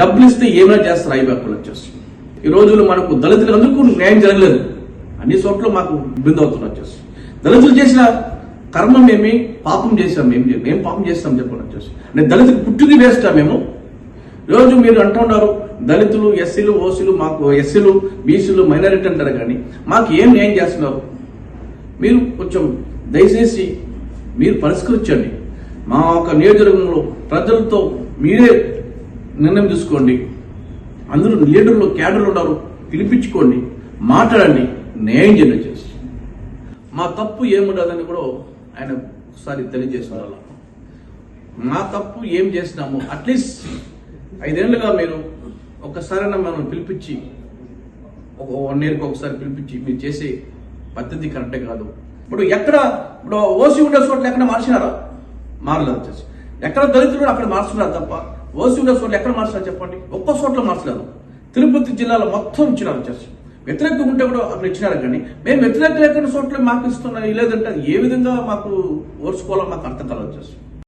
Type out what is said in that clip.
డబ్బులు ఇస్తే ఏమైనా చేస్తారు ఐబ్యాకులు వచ్చేసి ఈ రోజుల్లో మనకు దళితులందరికీ న్యాయం జరగలేదు. అన్ని చోట్ల మాకు ఇబ్బంది అవుతుంది వచ్చేసి దళితులు చేసిన కర్మం ఏమి? పాపం చేసాం ఏం మేము పాపం చేస్తాం చెప్పండి వచ్చేసి నేను దళితులు పుట్టింది వేస్తా మేము? ఈరోజు మీరు అంటున్నారు దళితులు ఎస్సీలు ఓసీలు మాకు ఎస్సీలు బీసీలు మైనారిటీ అంటారు కానీ మాకు ఏం న్యాయం చేస్తున్నారు? మీరు కొంచెం దయచేసి మీరు పరిష్కరించండి. మా ఒక నియోజకవర్గంలో ప్రజలతో మీరే నిర్ణయం తీసుకోండి. అందరూ లీడర్లు క్యాడర్లు ఉన్నారు. పిలిపించుకోండి. మాట్లాడండి. న్యాయం చేయండి చేసి. మా తప్పు ఏముండదని కూడా ఆయన ఒకసారి తెలియజేస్తున్నారు. మా తప్పు ఏం చేసినాము అట్లీస్ట్ ఐదేళ్ళుగా మీరు ఒక్కసారైనా మనం పిలిపించి ఒక వన్ ఇయర్కి ఒకసారి పిలిపించి మీరు చేసే పద్ధతి కరెక్టే కాదు. ఇప్పుడు ఎక్కడ ఇప్పుడు ఓసీ ఉండే చోట్ల ఎక్కడ మార్చినారా? మారలేదు వచ్చేసి ఎక్కడ దళితులు అక్కడ మార్చున్నారు తప్ప ఓసీ ఉండే చోట్ల ఎక్కడ మార్చారు చెప్పండి? ఒక్క చోట్ల మార్చలేదు. తిరుపతి జిల్లాలో మొత్తం ఇచ్చినారు వచ్చేసి వ్యతిరేకంగా ఉంటే కూడా అక్కడ ఇచ్చినారు కానీ మేము వ్యతిరేకం లేకుండా చోట్ల మాకు ఇస్తున్నాయి లేదంటే ఏ విధంగా మాకు ఓర్చుకోవాలో మాకు అర్థం కాలేదు వచ్చేసి